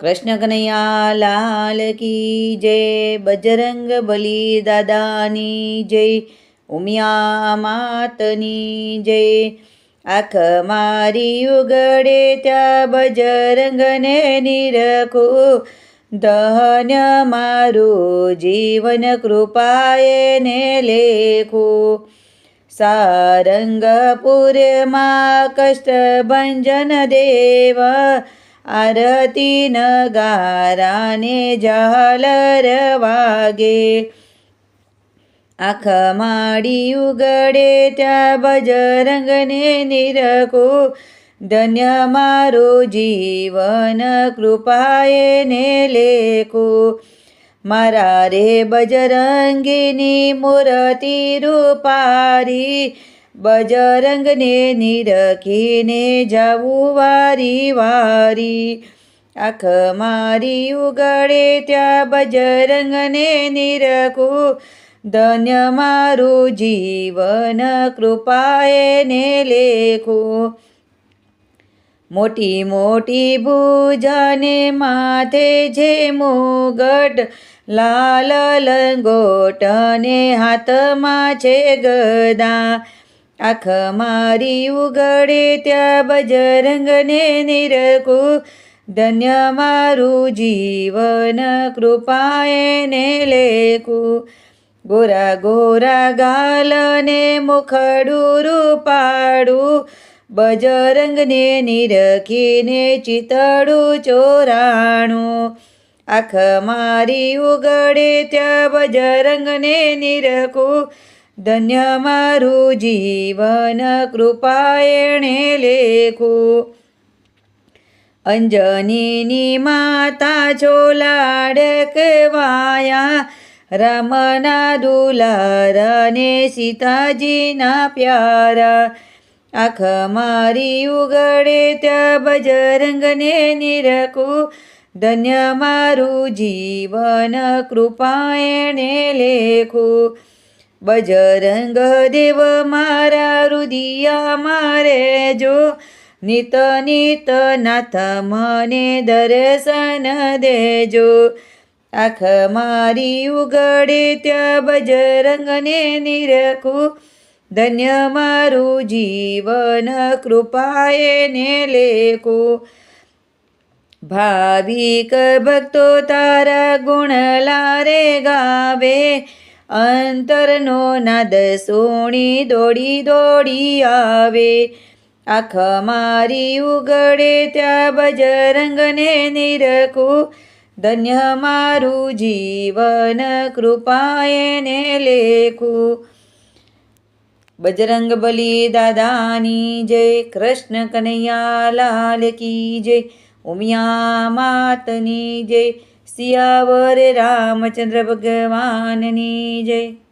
કૃષ્ણ કનૈયા લાલ કી જય, બજરંગ બલી દાદાની જય, ઉમિયા માતની જય. આખ મારી ઉગડે ત્યાં બજરંગને નિરખું ધન્ય મારું જીવન કૃપાએ ને લેખું. સારંગપુરમાં કષ્ટભંજન દેવ આરતી નગારાને ઝાલર વાગે આખ માડી ઉગડે ત્યાં બજરંગને નિરકો ધન્ય મારું જીવન કૃપાએ ને લેખું. મારા રે બજરંગીની મૂર્તિ રૂપારી. બજરંગને નિરખીને જાવું વારી વારી. આખ મારી ઉગડે ત્યાં બજરંગને નિરખું. ધન્ય મારું જીવન કૃપાએ ને લેખું. મોટી મોટી ભૂજાને માથે છે મુગટ, લાલ લંગોટ અને હાથમાં છે ગદા. આંખ મારી ઉગડે ત્યાં બજરંગને નિરકું ધન્ય મારું જીવન કૃપાએ ને લેખું. ગોરા ગોરા ગાલને મુખડું રૂપાડું. બજરંગને નિરખીને ચિતડું ચોરાણું. આંખ મારી ઉગડે ત્યાં બજરંગને નિરખું. ધન્ય મારું જીવન કૃપાએણે લેખું અંજનીની માતા છોલાડકવાયા રામના દુલારને સીતાજીના પ્યારા આંખ મારી ઉગડે ત્યાં બજરંગને નિરખું ધન્ય મારું જીવન કૃપાએણે લેખું બજરંગ દેવ મારા રુદિયા મારે જો. નિત નિત નાથ મને દર્શન દેજો. આંખ મારી ઉગડે ત્યાં બજરંગને નિરખું. ધન્ય મારું જીવન કૃપાએ ને લેખું. ભાવિક ભક્તો તારા ગુણ લારે ગાવે. અંતરનો નાદ સોણી દોડી દોડી આવે. આખ મારી ઉગડે ત્યાં બજરંગને નિરખું. ધન્ય મારું જીવન કૃપાએ ને લેખું. બજરંગ બલી દાદાની જય, કૃષ્ણ કનૈયા લાલ કી જય, ઉમિયા માતની જય. સિયાવર રામચંદ્ર ભગવાનની જય.